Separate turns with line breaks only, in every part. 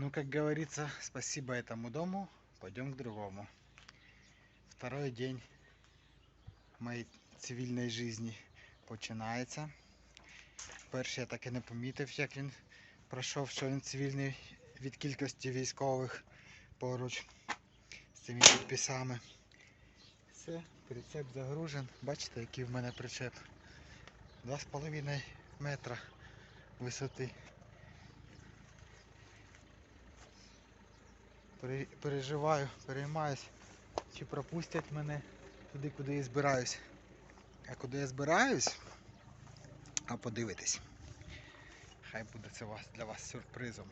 Ну, как говорится, спасибо этому дому, пойдем к другому. Второй день моей цивільної жизни починається. Перший я так і не помітив, як він пройшов, що він цивільний від кількості військових поруч з цими підписами. Все, прицеп загружен. Бачите, який в мене причеп? 2,5 метра висоти. Переживаю, переймаюсь, чи пропустять мене туди, куди я збираюсь. А куди я збираюсь? А подивитись. Хай буде це для вас сюрпризом.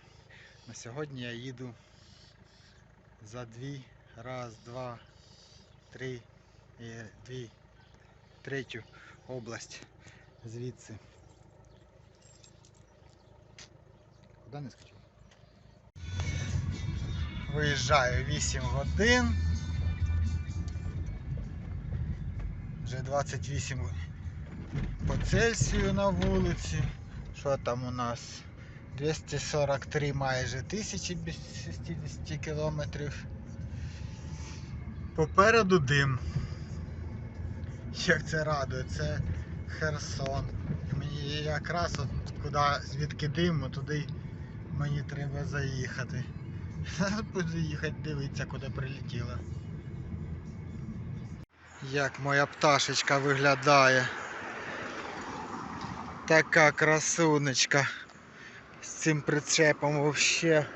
На сьогодні я їду за дві, раз, два, три, і дві, третю область звідси. Куди не скочив? Виїжджаю 8 годин. Вже 28 по Цельсію на вулиці. Що там у нас? 243 майже тисячі без 60 кілометрів. Попереду дим. Як це радує, це Херсон. Мені якраз от куди звідки диму, туди мені треба заїхати. Буду їхати дивитися, куди прилетіла. Як моя пташечка виглядає. Така красунечка. З цим причепом вообще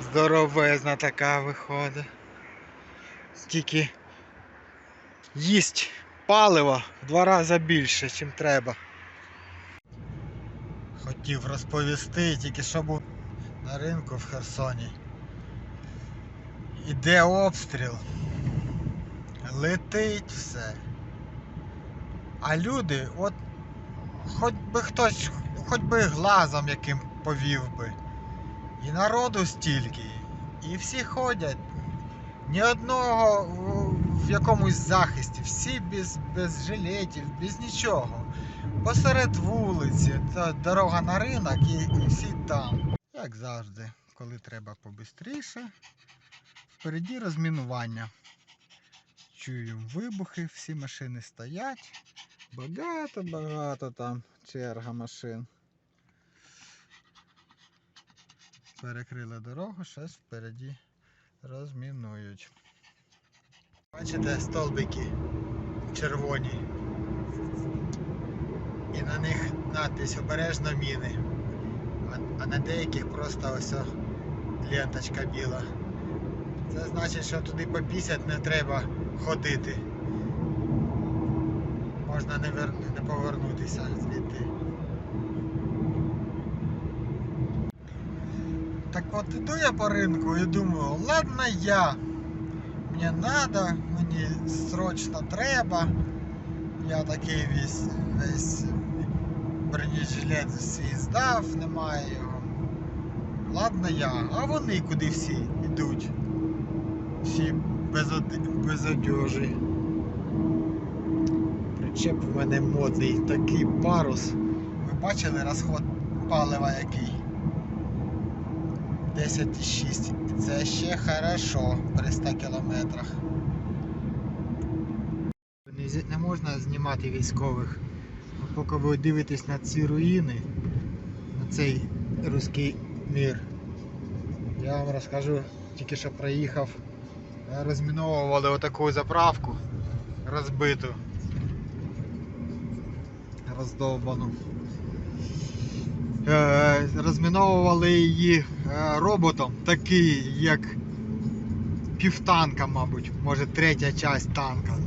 здоровезна така виходить. Стільки їсть палива в два рази більше, ніж треба. Хотів розповісти, тільки що був на ринку в Херсоні. Іде обстріл. Летить все. А люди, от хоч би хтось, хоч би глазом яким повів би. І народу стільки. І всі ходять. Ні одного в- якомусь захисті, всі без, без жилетів, без нічого. Посеред вулиці, дорога на ринок і, і всі там. Як завжди, коли треба побистріше. Впереді розмінування. Чую вибухи, всі машини стоять. Багато-багато там черга машин. Перекрили дорогу, щось впереді розмінують. Бачите столбики червоні. І на них надпись обережно міни. А, на деяких просто ось ленточка біла. Це значить, що туди по 50 не треба ходити. Можна не, вер... не повернутися звідти. Так от іду я по ринку і думаю, ладно я. Мені надо, мені срочно треба. Я такий весь, весь бронежилет свій здав, немає його. Ладно я, а вони куди всі йдуть? Всі без, од... без одежі. Причеп в мене модний такий парус. Ви бачили розход палива який? 10,6. Це ще хорошо при 100 кілометрах. Не можна знімати військових. Поки ви дивитесь на ці руїни, на цей руський мір. Я вам розкажу, тільки що проїхав, розміновували отаку заправку розбиту, роздовбану. Е, розміновували її е, роботом, такий як півтанка, мабуть, може третя часть танка.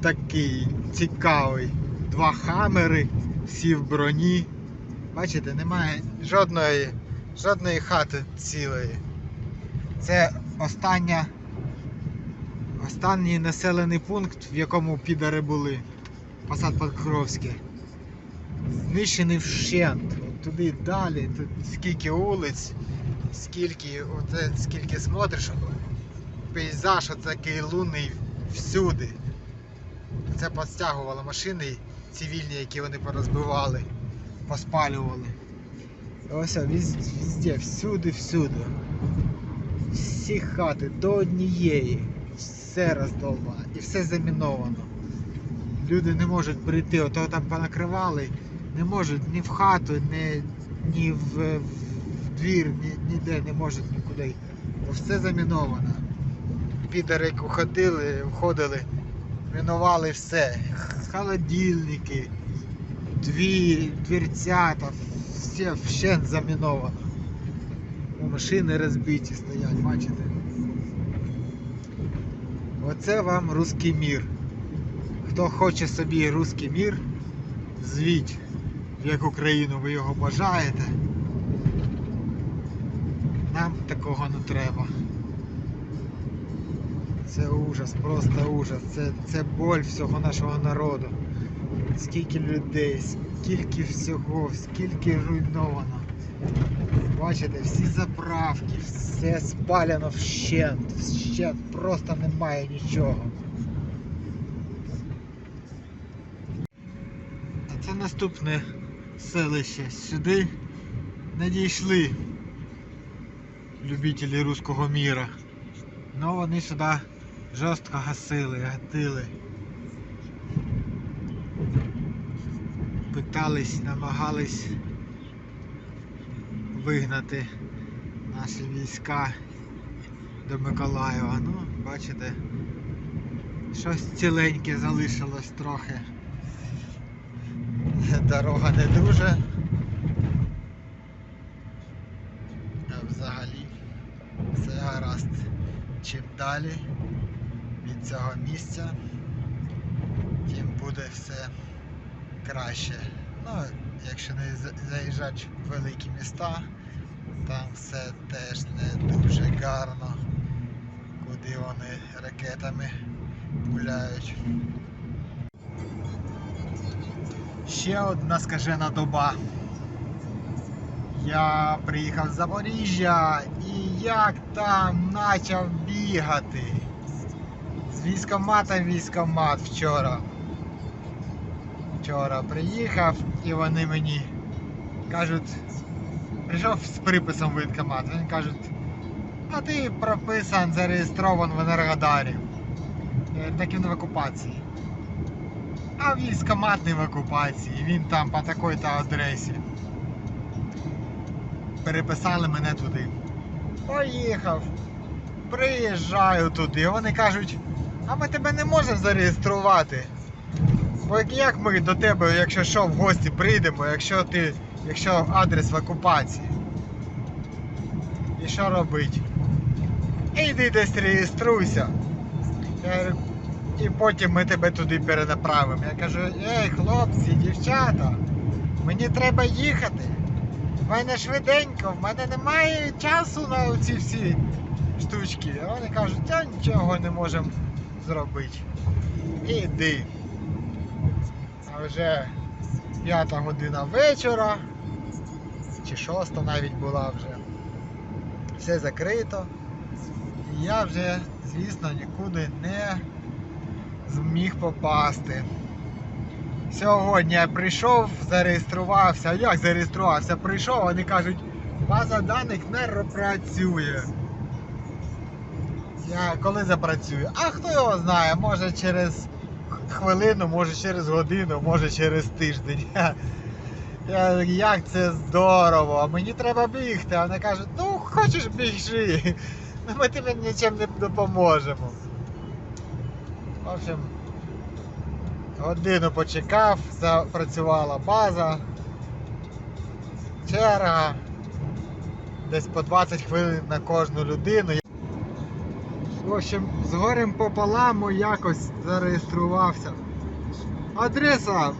Такий цікавий. Два хамери, всі в броні. Бачите, немає жодної, жодної хати цілої. Це остання, останній населений пункт, в якому підари були. Посад Покровське. Знищений вщент. Туди далі, тут скільки вулиць, скільки, оце, скільки смотриш, пейзаж отакий лунний всюди. Це підстягували машини цивільні, які вони порозбивали, поспалювали. Ось везде, всюди, всюди. Всі хати до однієї. Все роздолбано і все заміновано. Люди не можуть прийти, ото там понакривали, не можуть ні в хату, ні, ні в, в двір, ні, ніде не можуть нікуди. Бо все заміновано. Підари ходили, входили, мінували все. Холодильники, дві, дверцята, все вщент заміновано. Машини розбиті стоять, бачите? Оце вам русський мір. Хто хоче собі русський мір, звіть, в яку країну ви його бажаєте. Нам такого не треба. Це ужас, просто ужас. Це, це боль всього нашого народу. Скільки людей, скільки всього, скільки руйновано. Бачите, всі заправки, все спалено вщент, вщент, просто немає нічого. А це наступне селище. Сюди надійшли любителі руського міра. Ну вони сюди жорстко гасили, гатили. Питались, намагались вигнати наші війська до Миколаєва. Ну, бачите, щось ціленьке залишилось трохи. Дорога не дуже. А взагалі все гаразд. Чим далі від цього місця, тим буде все краще. Ну, якщо не заїжджати в великі міста, там все теж не дуже гарно, куди вони ракетами пуляють. Ще одна скажена доба. Я приїхав з Запоріжжя і як там почав бігати. З військомата військомат вчора. Вчора приїхав і вони мені кажуть, прийшов з приписом в воєнкомат. Вони кажуть, а ти прописан, зареєстрован в Енергодарі. Так він в окупації. А військомат не в окупації, він там по такій-то адресі. Переписали мене туди. Поїхав. Приїжджаю туди. Вони кажуть, а ми тебе не можемо зареєструвати. Бо як ми до тебе, якщо що, в гості прийдемо, якщо ти, якщо адрес в окупації? І що робить? Іди десь реєструйся. І потім ми тебе туди перенаправимо. Я кажу, ей, хлопці, дівчата, мені треба їхати. В мене швиденько, в мене немає часу на ці всі штучки. А вони кажуть, я нічого не можемо зробити. Іди. А вже п'ята година вечора, чи шоста навіть була вже. Все закрито. І я вже, звісно, нікуди не зміг попасти. Сьогодні я прийшов, зареєструвався. Як зареєструвався? Прийшов, вони кажуть, база даних не працює. Я коли запрацюю? А хто його знає, може через хвилину, може через годину, може через тиждень. Я, як це здорово, мені треба бігти. А вони кажуть, ну хочеш біжи, ну ми тобі нічим не допоможемо. В общем, годину почекав, запрацювала база, черга, десь по 20 хвилин на кожну людину. В общем, з горем пополам якось зареєструвався. Адреса,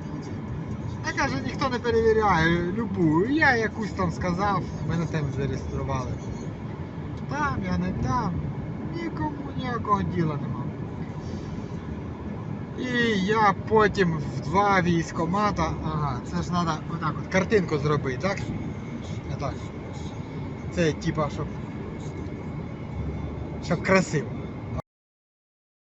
я кажу, ніхто не перевіряє, любу. Я якусь там сказав, мене там зареєстрували. Там, я не там, нікому ніякого діла нема. І я потім в два військомата, ага, це ж треба отак от картинку зробити, так? Отак. Це типа, щоб. Щоб красиво.